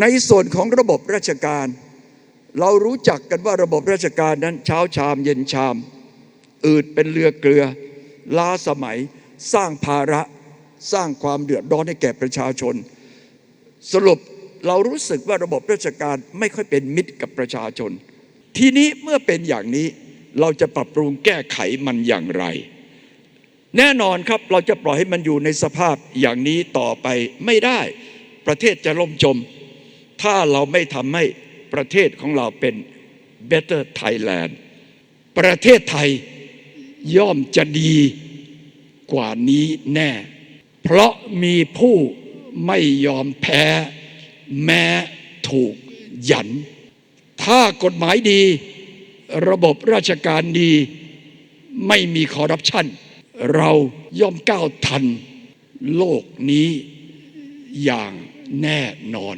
ในส่วนของระบบราชการ เรารู้จักกันว่าระบบราชการนั้นเช้าชามเย็นชาม อืดเป็นเรือเกลือ ล้าสมัย สร้างภาระสร้างความเดือดร้อนให้แก่ประชาชน สรุปเรารู้สึกว่าระบบราชการไม่ค่อยเป็นมิตรกับประชาชน ทีนี้เมื่อเป็นอย่างนี้เราจะปรับปรุงแก้ไขมันอย่างไร แน่นอนครับเราจะปล่อยให้มันอยู่ในสภาพอย่างนี้ต่อไปไม่ได้ ประเทศจะล่มจม ถ้าเราไม่ทำให้ประเทศของเราเป็น better Thailand ประเทศไทยย่อมจะดีกว่านี้แน่ เพราะมีผู้ไม่ยอมแพ้ แม้ถูกหยัน ถ้ากฎหมายดี ระบบราชการดี ไม่มีคอร์รัปชัน เราย่อมก้าวทันโลกนี้อย่างแน่นอน